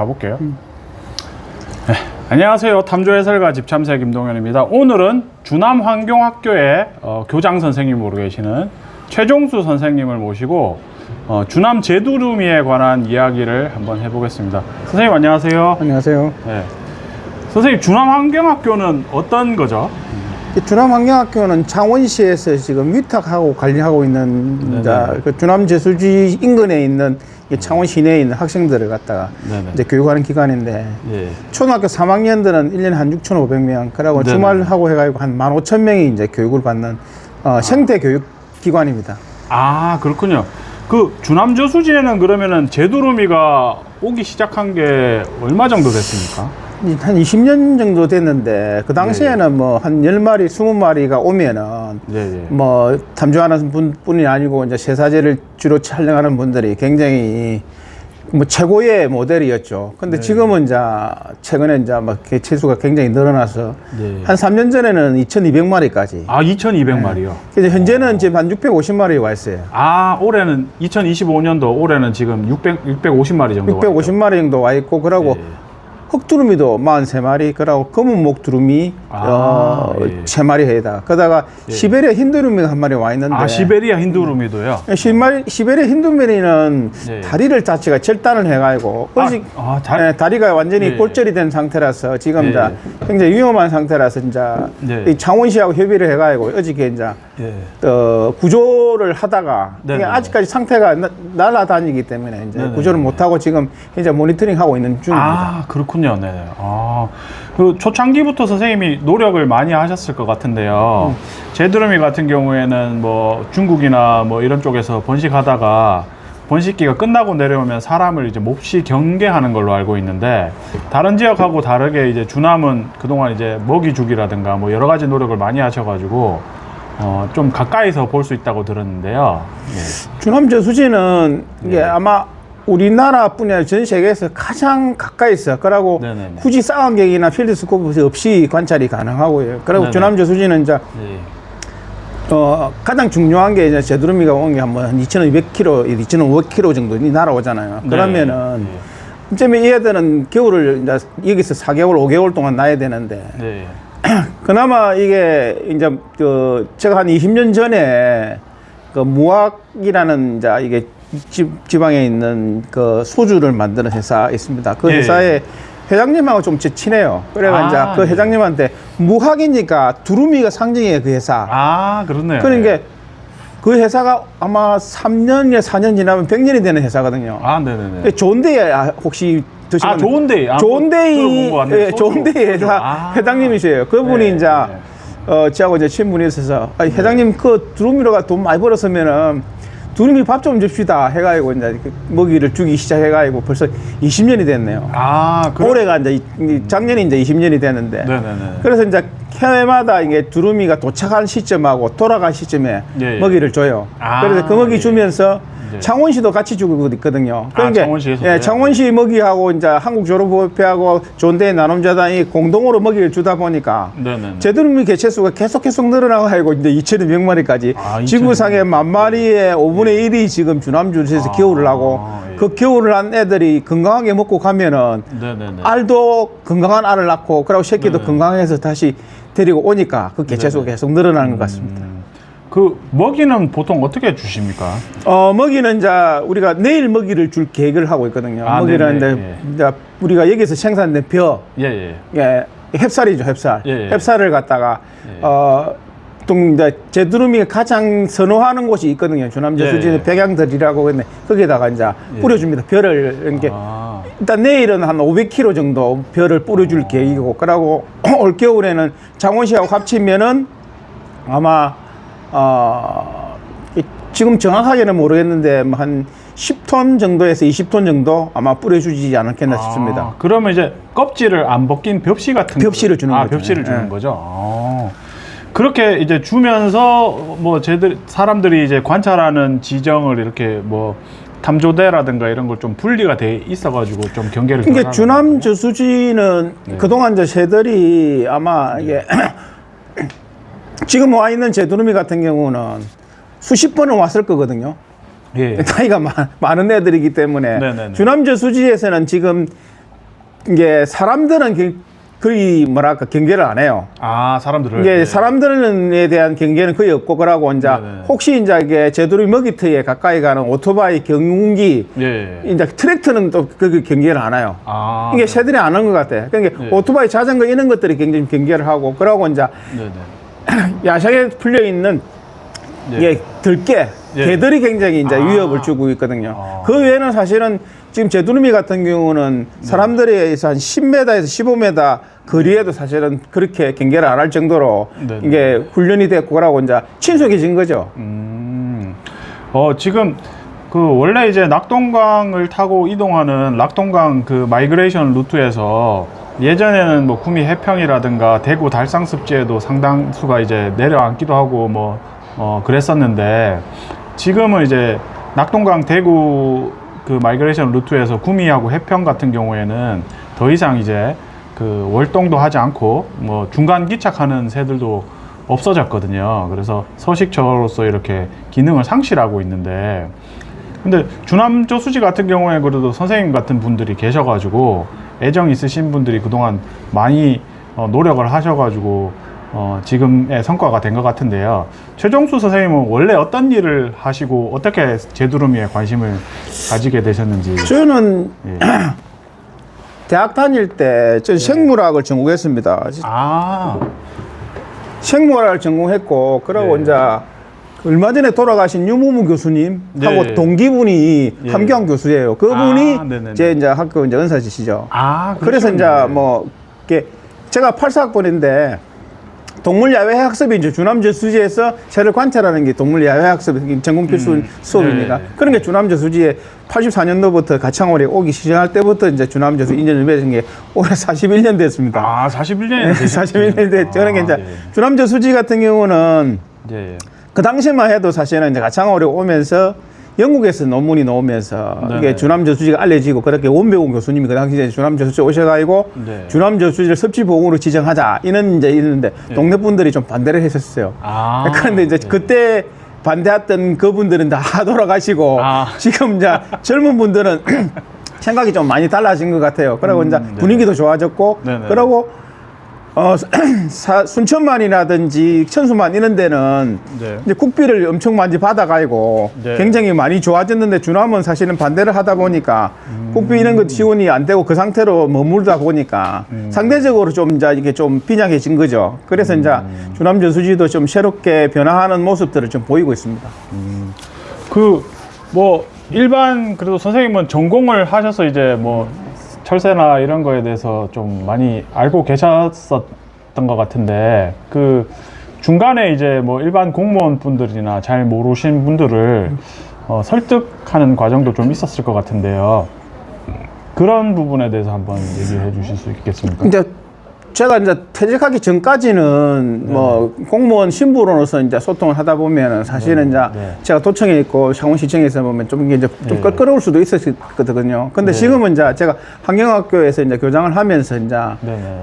가볼게요. 네, 안녕하세요. 탐조 해설가 집참새 김동현입니다. 오늘은 주남 환경학교의 어, 교장 선생님으로 계시는 최종수 선생님을 모시고 어, 주남 제두루미에 관한 이야기를 한번 해보겠습니다. 선생님 안녕하세요. 안녕하세요. 네. 선생님 주남 환경학교는 어떤 거죠? 이 주남 환경학교는 창원시에서 지금 위탁하고 관리하고 있는 자, 그 주남 제수지 인근에 있는 이 창원 시내에 있는 학생들을 갖다가 네네. 이제 교육하는 기관인데 예. 초등학교 3학년들은 1년에 한 6,500명, 그리고 네네. 주말하고 해가지고 한 15,000명이 이제 교육을 받는 어, 생태 교육 기관입니다. 아 그렇군요. 그 주남 저 수지에는 그러면은 제두루미가 오기 시작한 게 얼마 정도 됐습니까? 이- 한 20년 정도 됐는데 그 당시에는 뭐 한 10마리, 20마리가 오면은 예, 예. 뭐 탐조하는 분뿐이 아니고 이제 세사제를 주로 촬영하는 분들이 굉장히 뭐 최고의 모델이었죠. 근데 네. 지금은 이제 최근에 이제 막 개체수가 굉장히 늘어나서 네. 한 3년 전에는 2,200마리까지. 아 2,200마리요. 그래서 현재는 지금 한 650마리 와 있어요. 아 올해는 2025년도 올해는 지금 600 650마리 정도. 650마리 정도 와 있고 그러고 예. 흑두루미도 43마리, 그러고 검은 목 두루미 아, 어, 예. 3마리 해다. 그러다가 시베리아 흰두루미가 한 마리 와 있는데 아 시베리아 흰두루미도요. 시마리, 시베리아 흰두루미는 네. 다리를 자체가 절단을 해가지고 아, 어직 아, 다- 예, 다리가 완전히 예, 골절이 된 상태라서 지금 예, 이제 예. 굉장히 위험한 상태라서 이제 네. 이 창원시하고 협의를 해가지고 어저께 이제 예. 어, 구조를 하다가 네, 이게 네, 아직까지 상태가 나- 날아다니기 때문에 이제 네, 네, 구조를 네. 못하고 지금 이제 모니터링 하고 있는 중입니다. 아 그렇군요. 네. 아, 그 초창기부터 선생님이 노력을 많이 하셨을 것 같은데요. 제드루미 같은 경우에는 뭐 중국이나 뭐 이런 쪽에서 번식하다가 번식기가 끝나고 내려오면 사람을 이제 몹시 경계하는 걸로 알고 있는데 다른 지역하고 다르게 이제 주남은 그동안 이제 먹이 주기라든가 뭐 여러 가지 노력을 많이 하셔가지고 어, 좀 가까이서 볼 수 있다고 들었는데요. 예. 주남 저수지는 이게 네. 아마 우리나라뿐이 아니라 전 세계에서 가장 가까이 있어. 그러고 네네네. 굳이 쌍안경이나 필드스코프 없이 관찰이 가능하고요. 그리고. 주남 저수지는 이제 예. 어, 가장 중요한 게 이제 제두루미가 온 게 한번 한 2,200km, 2,500km 정도 날아오잖아요. 그러면은 네. 이제 얘들은 겨울을 이제 여기서 4개월, 5개월 동안 나야 되는데 네. 그나마 이게 이제 그 제가 한 20년 전에 그 무학이라는 이제 이게 지, 지방에 있는 그 소주를 만드는 회사 있습니다. 그 예, 회사에 회장님하고 좀 치- 친해요. 그래가 아, 이제 그 네. 회장님한테 무학이니까 두루미가 상징이에요, 그 회사. 아 그렇네요. 그러니까 그 회사가 아마 3년에 4년 지나면 100년이 되는 회사거든요. 아 네네네. 그 좋은데이 아, 혹시 드시면 아 좋은데이. 아, 좋은데이 것 같네요. 예. 회사 아. 회장님이세요. 그분이 네, 이제 네. 어 저하고 이제 친분이 있어서 아, 회장님 그 두루미로가 돈 많이 벌었으면은 두루미 밥좀 줍시다 해가지고 이제 그 먹이를 주기 시작해가지고 벌써 20년이 됐네요. 아 그럼- 올해가 이제 이- 작년이 이제 20년이 됐는데 네네네. 그래서 이제 해마다 이게 두루미가 도착할 시점하고 돌아갈 시점에 예, 예. 먹이를 줘요. 아, 그래서 그 먹이 예. 주면서 예. 창원시도 같이 주고 있거든요. 그러니까 창원시에서도요? 예, 창원시 먹이하고 이제 한국조로부협회하고 존대 나눔자단이 공동으로 먹이를 주다 보니까 네네네. 제두루미 개체수가 계속 계속 늘어나고 이제 2,200마리까지 아, 지구상의 만 마리의 5분의 1이 지금 주남주에서 아, 겨울을 하고 예. 그 겨울을 한 애들이 건강하게 먹고 가면은 네네네. 알도 건강한 알을 낳고 그리고 새끼도 네네. 건강해서 다시 데리고 오니까 그 개체수가 네네. 계속 늘어나는 것 같습니다. 그 먹이는 보통 어떻게 주십니까? 어, 먹이는 이제 우리가 내일 먹이를 줄 계획을 하고 있거든요. 아, 먹이는 네네. 이제, 이제 우리가 여기서 생산된 벼, 예 예. 예, 햅쌀이죠, 햅쌀. 예, 예. 햅쌀을 갖다가 예. 어, 동 이제 제두루미가 가장 선호하는 곳이 있거든요. 주남제 예, 수지는 예. 백양들이라고 근데 거기에다가 이제 뿌려줍니다. 벼를 이렇게 아, 일단 내일은 한 500kg 정도 벼를 뿌려줄 계획이고, 그러고 올 겨울에는 장원시하고 합치면은 아마 어, 이- 지금 정확하게는 모르겠는데 뭐한 10톤 정도에서 20톤 정도 아마 뿌려주지 않겠나 싶습니다. 아, 그러면 이제 껍질을 안 벗긴 벽시 같은 벽시를 주는 아, 거죠. 벽시를 주는 예. 거죠. 아. 그렇게 이제 주면서 뭐 쟤들 사람들이 이제 관찰하는 지정을 이렇게 뭐 탐조대라든가 이런 걸 좀 분리가 돼 있어가지고 좀 경계를. 그러니까 덜 주남 저수지는 네. 그동안 저 새들이 아마 이게 지금 와 있는 제두루미 같은 경우는 수십 번은 왔을 거거든요. 예. 나이가 많, 많은 애들이기 때문에 네네네. 주남 저수지에서는 지금 이게 사람들은 그- 거의 뭐랄까 경계를 안 해요. 아 사람들을 이게 네. 사람들에 대한 경계는 거의 없고 그러고 이제 네네. 혹시 이제 이게 제도리 먹이터에 가까이 가는 오토바이 경운기 예. 이제 트랙터는 또 그 경계를 안 해요. 아 이게 새들이 안 하는 것 같아. 그러니까 네. 오토바이, 자전거 이런 것들이 굉장히 경계를 하고 그러고 이제 네네. 야생에 풀려 있는 예. 이게 들개, 예. 개들이 굉장히 이제 아. 위협을 주고 있거든요. 아. 그 외에는 사실은 지금 제두루미 같은 경우는 사람들에 의해서 한 10m에서 15m 거리에도 사실은 그렇게 경계를 안 할 정도로 네네. 이게 훈련이 됐고 그러고 이제 친숙해진 거죠. 음. 어, 지금 그 원래 이제 낙동강을 타고 이동하는 낙동강 그 마이그레이션 루트에서 예전에는 뭐 구미 해평이라든가 대구 달상 습지에도 상당수가 이제 내려앉기도 하고 뭐 어, 그랬었는데 지금은 이제 낙동강 대구 그 마이그레이션 루트에서 구미하고 해평 같은 경우에는 더 이상 이제 그 월동도 하지 않고 뭐 중간 기착하는 새들도 없어졌거든요. 그래서 서식처로서 이렇게 기능을 상실하고 있는데 근데 주남 저수지 같은 경우에 그래도 선생님 같은 분들이 계셔가지고 애정 있으신 분들이 그동안 많이 어, 노력을 하셔가지고 어, 지금의 성과가 된 것 같은데요. 최종수 선생님은 원래 어떤 일을 하시고 어떻게 제두루미에 관심을 가지게 되셨는지. 저는 예. 대학 다닐 때 저 생물학을 전공했습니다. 아, 생물학을 전공했고 그러고 네. 이제 얼마 전에 돌아가신 유무무 교수님 하고 네. 동기분이 예. 함경 교수예요. 그분이 아, 네네네. 제 이제 학교 이제 은사지시죠. 아, 그래서 이제 그러시군요. 뭐 이게 제가 84학번인데 동물 야외 학습이 이제 주남 저수지에서 새를 관찰하는 게 동물 야외 학습 전공 필수 음. 수업입니다. 네. 그런 게 주남 저수지에 84년도부터 가창월에 오기 시작할 때부터 이제 주남 저수 인연을 맺은 게 올해 41년 됐습니다. 아, 41년이 41년 됐. 저는 이제 네. 주남 저수지 같은 경우는 예, 예. 그 당시만 해도 사실은 이제 가창월에 오면서 영국에서 논문이 나오면서 네네. 이게 주남 저수지가 알려지고 그렇게 원배우 교수님이 그 당시에 주남 저수지 오셔가지고 네. 주남 저수지를 섭지 보호로 지정하자 이런 이제 있는데 동네 분들이 좀 반대를 했었어요. 아, 그런데 이제 네. 그때 반대했던 그분들은 다 돌아가시고 아. 지금 이제 젊은 분들은 생각이 좀 많이 달라진 것 같아요. 그리고 이제 네. 분위기도 좋아졌고 네네. 그러고 어, 사- 순천만이라든지 천수만 이런 데는 네. 이제 국비를 엄청 많이 받아가지고 네. 굉장히 많이 좋아졌는데 주남은 사실은 반대를 하다 보니까 음. 국비 이런 것 지원이 안 되고 그 상태로 머물다 보니까 음. 상대적으로 좀 이제 이게 좀 빈약해진 거죠. 그래서 이제 음. 주남 저수지도 좀 새롭게 변화하는 모습들을 좀 보이고 있습니다. 그뭐 일반 그래도 선생님은 전공을 하셔서 이제 뭐 철새나 이런 거에 대해서 좀 많이 알고 계셨었던 것 같은데 그 중간에 이제 뭐 일반 공무원 분들이나 잘 모르신 분들을 어, 설득하는 과정도 좀 있었을 것 같은데요. 그런 부분에 대해서 한번 얘기해 주실 수 있겠습니까? 이제 제가 이제 퇴직하기 전까지는 뭐 공무원 신부로서 이제 소통을 하다 보면은 사실은 이제 네. 제가 도청에 있고 창원시청에서 보면 좀 이게 이제 좀 네. 껄끄러울 수도 있었거든요. 근데 네. 지금은 이제 제가 환경학교에서 이제 교장을 하면서 이제.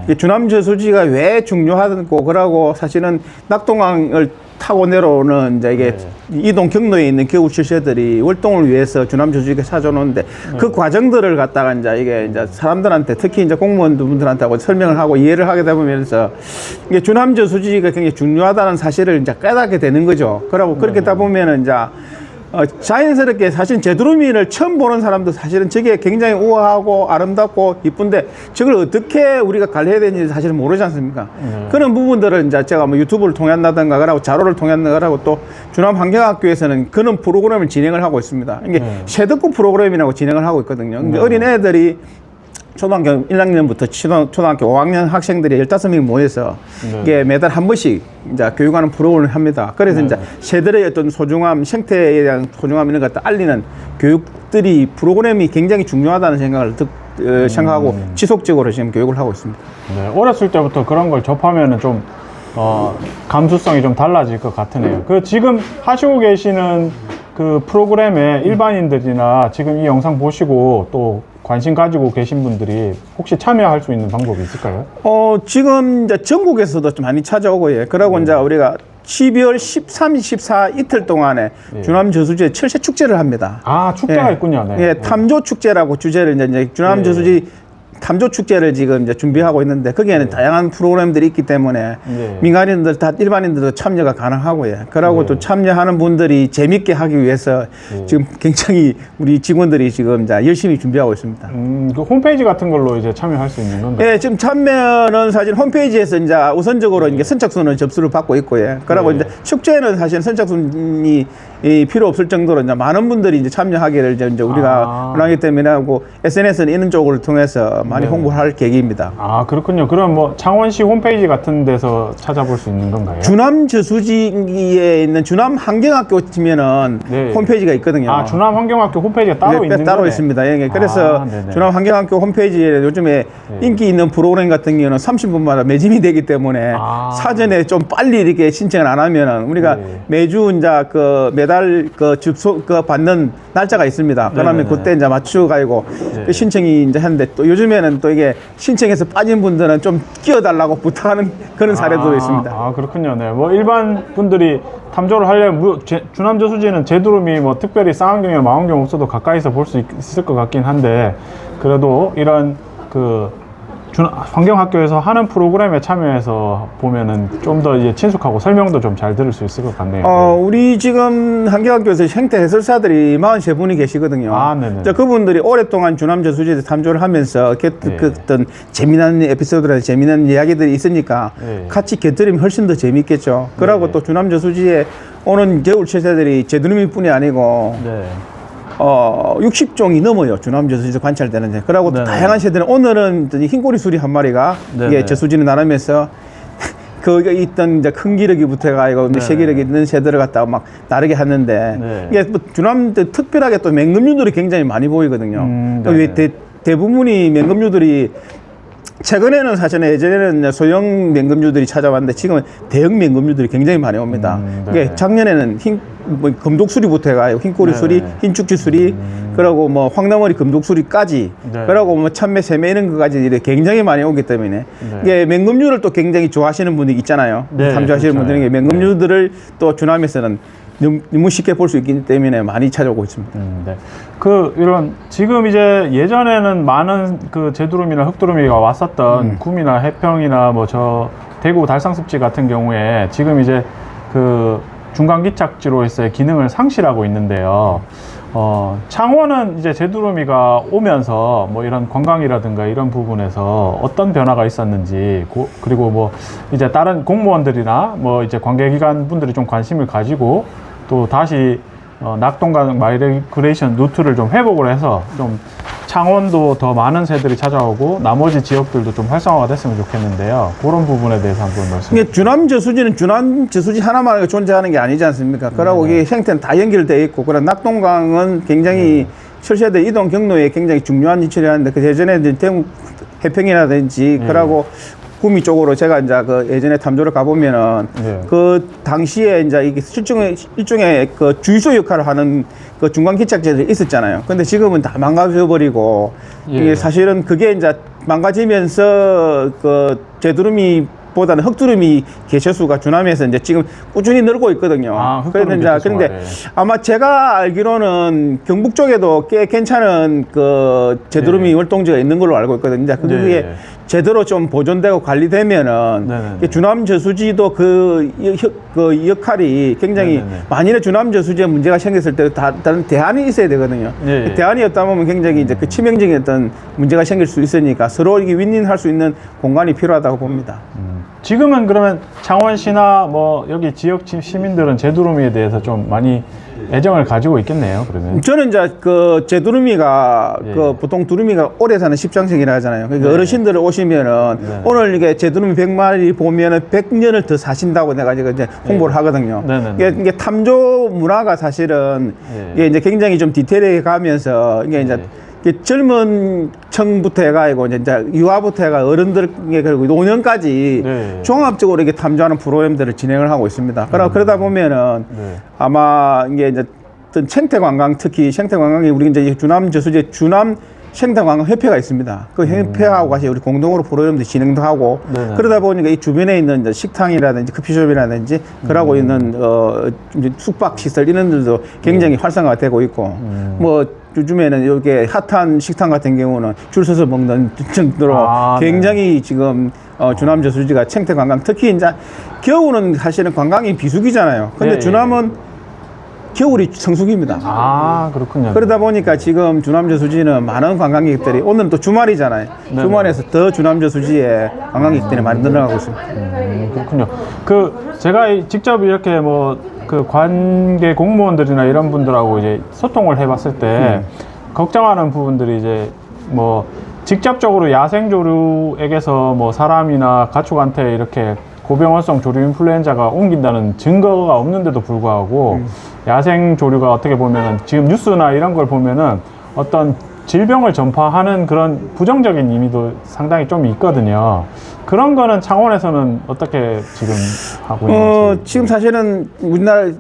이 주남 저수지가 왜 중요하고 그러고 사실은 낙동강을 타고 내려오는 이제 이게 네. 이동 경로에 있는 겨울 철새들이 월동을 위해서 주남 저수지가 사줘놓는데 네. 그 과정들을 갖다가 이제 이게 이제 사람들한테 특히 이제 공무원분들한테 하고 설명을 하고 이해를 하게 되면서 이게 주남 저 수지가 굉장히 중요하다는 사실을 이제 깨닫게 되는 거죠. 그러고 그렇게 다 보면은 이제 어, 자연스럽게 사실 제두루미를 처음 보는 사람도 사실은 저게 굉장히 우아하고 아름답고 이쁜데 저걸 어떻게 우리가 관리해야 되는지 사실은 모르지 않습니까? 네. 그런 부분들을 이제 제가 뭐 유튜브를 통한다든가 그러고 자료를 통한다든가 또 주남 환경학교에서는 그런 프로그램을 진행을 하고 있습니다. 이게 네. 쇠덕구 프로그램이라고 진행을 하고 있거든요. 근데 어린 애들이 초등학교 1학년부터 초등, 초등학교 5학년 학생들이 15명이 모여서 네. 이게 매달 한 번씩 이제 교육하는 프로그램을 합니다. 그래서 네. 이제 새들의 어떤 소중함, 생태에 대한 소중함 이런 것들 알리는 교육들이 프로그램이 굉장히 중요하다는 생각을 듣, 어, 생각하고 음. 지속적으로 지금 교육을 하고 있습니다. 네, 어렸을 때부터 그런 걸 접하면은 좀 어, 감수성이 좀 달라질 것 같으네요. 그 지금 하시고 계시는 그 프로그램에 일반인들이나 지금 이 영상 보시고 또 관심 가지고 계신 분들이 혹시 참여할 수 있는 방법이 있을까요? 어, 지금 이제 전국에서도 좀 많이 찾아오고, 예. 그러고 이제 우리가 12월 13, 14 이틀 동안에 예. 주남 저수지에 철새 축제를 합니다. 아 축제가 예. 있군요. 네. 예, 탐조 축제라고 주제를 이제, 이제 주남 예. 저수지 탐조 축제를 지금 이제 준비하고 있는데 거기에는 다양한 프로그램들이 있기 때문에 네. 민간인들 다 일반인들도 참여가 가능하고요. 그러고 네. 또 참여하는 분들이 재밌게 하기 위해서 네. 지금 굉장히 우리 직원들이 지금 이제 열심히 준비하고 있습니다. 음, 그 홈페이지 같은 걸로 이제 참여할 수 있는 건가요? 예, 지금 참여는 사실 홈페이지에서 이제 우선적으로 이제 선착순을 접수를 받고 있고요. 그러고 네. 이제 축제는 사실 선착순이 이 필요 없을 정도로 이제 많은 분들이 이제 참여하기를 이제 이제 우리가 아. 원하기 때문에 하고 SNS는 이런 쪽을 통해서 많이 네. 홍보를 할 계획입니다. 아 그렇군요. 그럼 뭐 창원시 홈페이지 같은 데서 찾아볼 수 있는 건가요? 주남 저수지에 있는 주남 환경학교 치면은 네. 홈페이지가 있거든요. 아 주남 환경학교 홈페이지가 따로 네, 있는 따로 거네. 있습니다. 예, 그래서 아, 네네. 주남 환경학교 홈페이지에 요즘에 네. 인기 있는 프로그램 같은 경우는 30분마다 매진이 되기 때문에 아. 사전에 좀 빨리 이렇게 신청을 안 하면은 우리가 네. 매주 이제 그 매달 그 접수 그 받는 날짜가 있습니다. 그러면 네네네. 그때 이제 맞추고 가고 네. 그 신청이 이제 하는데 또 요즘에 는 또 이게 신청해서 빠진 분들은 좀 끼워달라고 부탁하는 그런 사례도 아, 있습니다. 아 그렇군요. 네. 뭐 일반 분들이 탐조를 하려면 무- 제- 주남 저수지는 제두름이 뭐 특별히 쌍안경이나 망원경 없어도 가까이서 볼 수 있을 것 같긴 한데 그래도 이런 그 주- 환경학교에서 하는 프로그램에 참여해서 보면은 좀 더 이제 친숙하고 설명도 좀 잘 들을 수 있을 것 같네요. 어, 우리 지금 한계학교에서 행태 해설사들이 43분이 계시거든요. 아, 네네. 자, 그분들이 오랫동안 주남 저 수지에 탐조를 하면서 그, 네. 그 어떤 재미난 에피소드나 재미난 이야기들이 있으니까 네. 같이 곁들이면 훨씬 더 재미있겠죠. 그러고 네. 또 주남 저 수지에 오는 겨울 체세들이 제두루미뿐이 아니고 네. 어, 60종이 넘어요. 주남 저수지에서 관찰되는. 그러고 또 네네. 다양한 새들은 오늘은 이 흰꼬리 수리 한 마리가. 이게 저수지를 나르면서 거기 있던 이제 큰 기러기부터 해가지고 네네. 새기러기 있는 새들을 갖다가 막 나르게 하는데 네. 이게 뭐 주남 때 특별하게 또 맹금류들이 굉장히 많이 보이거든요. 음, 왜 네네. 대, 대부분이 맹금류들이 최근에는 사실 예전에는 소형 맹금류들이 찾아왔는데 지금은 대형 맹금류들이 굉장히 많이 옵니다. 음, 네네. 작년에는 흰, 뭐 금독수리부터 해가지고 흰꼬리 네네. 수리, 흰축지 수리, 그러고 뭐 황나머리 금독수리까지, 네. 그러고 뭐 참매, 새매 이런 이렇게 굉장히 많이 오기 때문에 이게 맹금류를 또 굉장히 좋아하시는 분들이 있잖아요. 네, 탐조하시는 그렇죠. 분들이 맹금류들을 또 주남에서는 너무, 쉽게 볼 수 있기 때문에 많이 찾아오고 있습니다. 음, 네. 그 이런 지금 이제 예전에는 많은 그 제두름이나 흑두루미가 왔었던 음. 구미나 해평이나 뭐 저 대구 달상습지 같은 경우에 지금 이제 그 중간 기착지로서의 기능을 상실하고 있는데요. 어, 창원은 이제 제두루미가 오면서 뭐 이런 관광이라든가 이런 부분에서 어떤 변화가 있었는지 고- 그리고 뭐 이제 다른 공무원들이나 뭐 이제 관계기관 분들이 좀 관심을 가지고 또 다시 어, 낙동강 마이그레이션 루트를 좀 회복을 해서 좀 창원도 더 많은 새들이 찾아오고 나머지 지역들도 좀 활성화가 됐으면 좋겠는데요. 그런 부분에 대해서 한번 말씀. 이게 주남 저수지는 주남 저수지 하나만 존재하는 게 아니지 않습니까? 그러고 이게 형태는 다 연결되어 있고, 그런 낙동강은 굉장히 철새들 이동 경로에 굉장히 중요한 위치를 하는데, 그 예전에 대구 해평이라든지, 그러고 구미 쪽으로 제가 이제 그 예전에 탐조를 가보면은 네. 그 당시에 이제 이게 일종의 일종의 그 주유소 역할을 하는 그 중간 기착제들이 있었잖아요. 근데 지금은 다 망가져 버리고 예. 이게 사실은 그게 이제 망가지면서 그 제두름이 보다는 흑두름이 개체수가 주남에서 이제 지금 꾸준히 늘고 있거든요. 아, 그런데 이제 그런데 네. 아마 제가 알기로는 경북 쪽에도 꽤 괜찮은 그 제두름이 네. 활동지가 있는 걸로 알고 있거든요. 이제 그게 네. 제대로 좀 보존되고 관리되면은 네네네. 이게 주남 저수지도 그, 여- 그 역할이 굉장히 네네네. 만일에 주남 저수지에 문제가 생겼을 때 다, 다른 대안이 있어야 되거든요. 예, 예. 대안이 없다 보면 굉장히 이제 그 치명적인 어떤 문제가 생길 수 있으니까 서로 이게 윈윈할 수 있는 공간이 필요하다고 봅니다. 지금은 그러면 창원시나 뭐 여기 지역 시- 시민들은 제두루미에 대해서 좀 많이 애정을 가지고 있겠네요. 그러면. 저는 이제 그 제 두루미가 예. 그 보통 두루미가 오래 사는 십장생이라 하잖아요. 그러니까 네. 어르신들 오시면은 네. 오늘 이게 제 두루미 100마리 보면은 100년을 더 사신다고 내가 이제 홍보를 하거든요. 네, 네, 네. 이게, 이게 탐조 문화가 사실은 예. 이게 이제 굉장히 좀 디테일하게 가면서 이게 이제 예. 젊은 층부터 해가지고 이제 유아부터 해가 어른들에 그리고 노년까지 네. 종합적으로 이게 탐조하는 프로그램들을 진행을 하고 있습니다. 그러 그러다 보면은 네. 아마 이게 이제 어떤 생태 관광 특히 생태 관광이 우리 이제 주남 저수지 주남 생태 관광 협회가 있습니다. 그 협회하고 같이 우리 공동으로 프로그램도 진행도 하고 네네. 그러다 보니까 이 주변에 있는 이제 식당이라든지 커피숍이라든지 그러고 있는 어 숙박 시설 이런 들도 굉장히 활성화가 되고 있고 뭐 요즘에는 이게 핫한 식당 같은 경우는 줄 서서 먹는 정도로 아, 네. 굉장히 지금 어, 주남 저수지가 생태 관광 특히 이제 겨울은 사실은 관광이 비수기잖아요. 근데 예, 주남은 겨울이 성수기입니다. 아, 그렇군요. 그러다 보니까 지금 주남저수지는 많은 관광객들이 오늘은 또 주말이잖아요. 네네. 주말에서 더 주남저수지에 관광객들이 많이 늘어나고 있습니다. 음, 그렇군요. 그 제가 이- 직접 이렇게 뭐 그 관계 공무원들이나 이런 분들하고 이제 소통을 해봤을 때 걱정하는 부분들이 이제 뭐 직접적으로 야생 조류에게서 뭐 사람이나 가축한테 이렇게 고병원성 조류 인플루엔자가 옮긴다는 증거가 없는데도 불구하고 야생 조류가 어떻게 보면은 지금 뉴스나 이런 걸 보면은 어떤 질병을 전파하는 그런 부정적인 의미도 상당히 좀 있거든요. 그런 거는 창원에서는 어떻게 지금 하고 어, 있는지. 지금 사실은 우리나라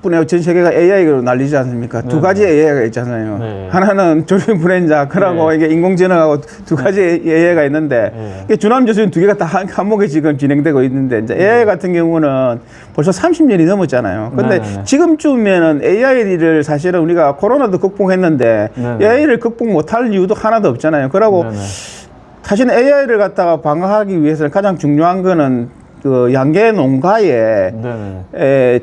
뿐에 전 세계가 AI로 난리지 않습니까? 두 네. 가지 AI가 있잖아요. 네. 하나는 조류 그러고 네. 이게 인공지능하고 두 가지 AI가 있는데 네. 이게 주남저수는 두 개가 다 한, 한목에 지금 진행되고 있는데 이제 AI 같은 경우는 벌써 30년이 넘었잖아요. 근데 네, 네, 네. 지금쯤에는 AI를 사실은 우리가 코로나도 극복했는데 네, 네. AI를 극복 못할 이유도 하나도 없잖아요. 그러고 네네. 사실 AI를 갖다가 방어하기 위해서는 가장 중요한 거는 그 양계 농가에 네네. 에,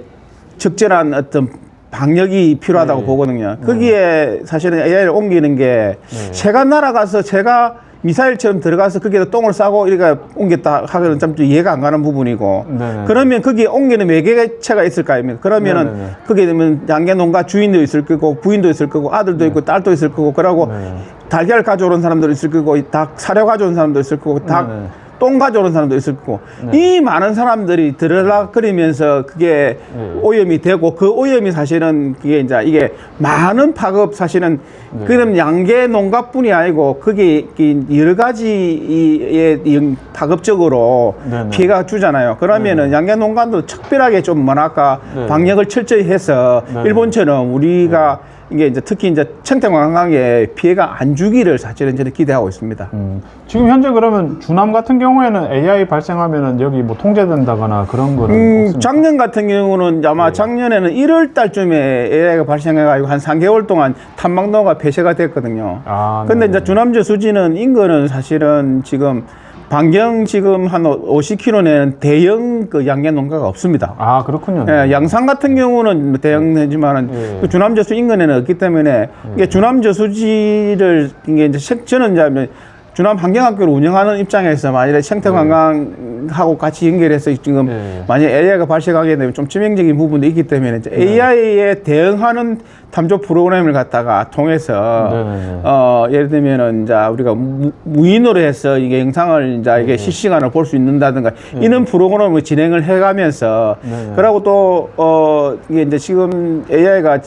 적절한 어떤 방역이 필요하다고 네. 보거든요. 거기에 사실은 AI를 옮기는 게 네. 새가 날아가서 새가 미사일처럼 들어가서 거기에 똥을 싸고 이렇게 옮겼다 하기는 좀 이해가 안 가는 부분이고 네네. 그러면 거기에 옮기는 매개체가 있을 거 아닙니까? 그러면은. 거기에 되면 양계 농가 주인도 있을 거고 부인도 있을 거고 아들도 있고 딸도 있을 거고 그러고 네. 달걀 가져오는 사람도 있을 거고 닭 사료 가져오는 사람도 있을 거고 닭. 똥 가져오는 사람도 있을 거고 이 많은 사람들이 들어락거리면서 그게 네. 오염이 되고 그 오염이 사실은 그게 이제 이게 많은 파급 사실은 네. 그럼 양계 농가뿐이 아니고 그게 이 여러 가지의 이 파급적으로 네네. 피해가 주잖아요. 그러면은 양계 농가도 특별하게 좀 뭐랄까 네. 방역을 철저히 해서 네. 일본처럼 우리가 이게 이제 특히 이제 청태 관광에 피해가 안 주기를 사실은 저는 기대하고 있습니다. 음, 지금 현재 그러면 주남 같은 경우에는 AI 발생하면은 여기 뭐 통제된다거나 그런 거는 음, 없습니까? 작년 같은 경우는 아마 네. 작년에는 1월 달쯤에 AI가 발생해가지고 한 3개월 동안 탐방로가 폐쇄가 됐거든요. 아, 근데 네네. 이제 주남저 수지는 인거는 사실은 지금 반경 지금 한 50km 내는 대형 그 양계 농가가 없습니다. 아 그렇군요. 예, 양산 같은 경우는 뭐 대형이지만은 예. 그 주남저수 인근에는 없기 때문에 이게 주남저수지를 이게 이제 생- 저는 이제 주남 환경학교를 운영하는 입장에서 만일에 생태관광하고 같이 연결해서 지금 예. 만약 AI가 발생하게 되면 좀致命적인 부분도 있기 때문에 이제 AI에 대응하는 탐조 프로그램을 갖다가 통해서 네네네. 어 예를 들면은 이제 우리가 무, 무인으로 해서 이게 영상을 이제 이게 실시간으로 볼 수 있는다든가 이런 프로그램을 진행을 해가면서 네네. 그리고 또어 이게 이제 지금 AI가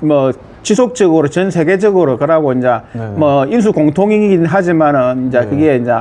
뭐 지속적으로 전 세계적으로 그러고 이제 네네. 뭐 인수 공통이긴 하지만은 이제 네. 그게 이제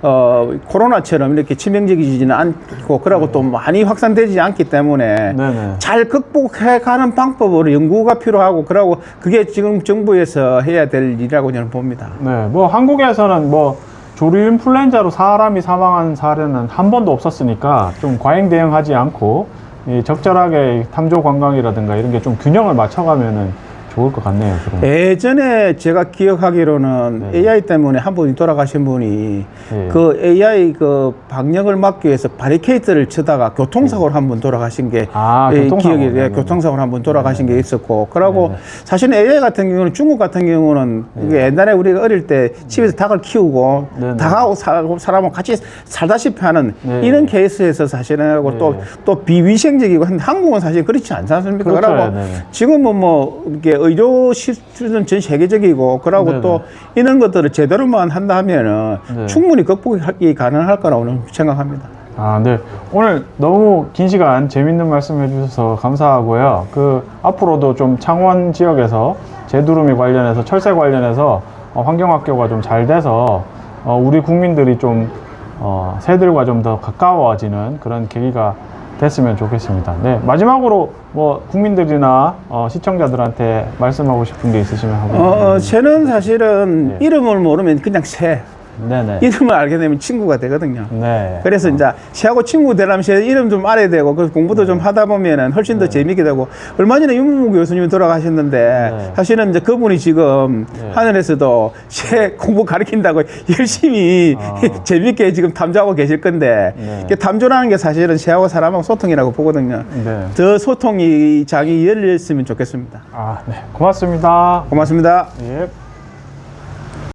어 코로나처럼 이렇게 치명적이지는 않고 그러고 또 많이 확산되지 않기 때문에 네네. 잘 극복해 가는 방법으로 연구가 필요하고 그러고 그게 지금 정부에서 해야 될 일이라고 저는 봅니다. 네, 뭐 한국에서는 뭐 조류 인플루엔자로 사람이 사망한 사례는 한 번도 없었으니까 좀 과잉 대응하지 않고 이 적절하게 탐조 관광이라든가 이런 게 좀 균형을 맞춰가면은 좋을 것 같네요. 그럼. 예전에 제가 기억하기로는 네. AI 때문에 한 분이 돌아가신 분이 네. 그 AI 그 방역을 막기 위해서 바리케이트를 치다가 교통사고로 한 분 돌아가신 게 아, 예, 교통사고. 기억이 예, 네네. 교통사고로 한 분 돌아가신 게 있었고 그러고. 사실은 AI 같은 경우는 중국 같은 경우는 이게 옛날에 우리가 어릴 때 집에서 닭을 키우고 네네. 닭하고 사- 사람하고 같이 살다시피 하는 네. 이런 케이스에서 사실은 하고 네. 또또 비위생적이고 한국은 사실 그렇지 않지 않습니까? 그렇죠. 그러고. 지금은 뭐 이렇게 의료 시스템은 전 세계적이고 그러고 네네. 또 이런 것들을 제대로만 한다 하면은 네. 충분히 극복이 가능할 거라고 생각합니다. 아, 네. 오늘 너무 긴 시간 재밌는 말씀 해주셔서 감사하고요. 그, 앞으로도 좀 창원 지역에서 제두루미 관련해서, 철새 관련해서 어, 환경학교가 좀 잘 돼서 어, 우리 국민들이 좀 어, 새들과 좀 더 가까워지는 그런 계기가 됐으면 좋겠습니다. 네. 마지막으로 뭐 국민들이나 어, 시청자들한테 말씀하고 싶은 게 있으시면 하고. 어, 어, 새는 사실은 네. 이름을 모르면 그냥 새. 네네. 이름을 알게 되면 친구가 되거든요. 네. 그래서 이제 시하고 친구 되려면 시 이름 좀 알아야 되고 그래서 공부도 좀 하다 보면은 훨씬 더 재밌게 되고 얼마 전에 윤무무 교수님이 돌아가셨는데 네. 사실은 이제 그분이 지금 네. 하늘에서도 시 공부 가르친다고 열심히 아. 재밌게 지금 탐조하고 계실 건데 네. 이게 탐조라는 게 사실은 시하고 사람하고 소통이라고 보거든요. 네. 더 소통이 장이 열렸으면 좋겠습니다. 아, 네. 고맙습니다. 고맙습니다. 예.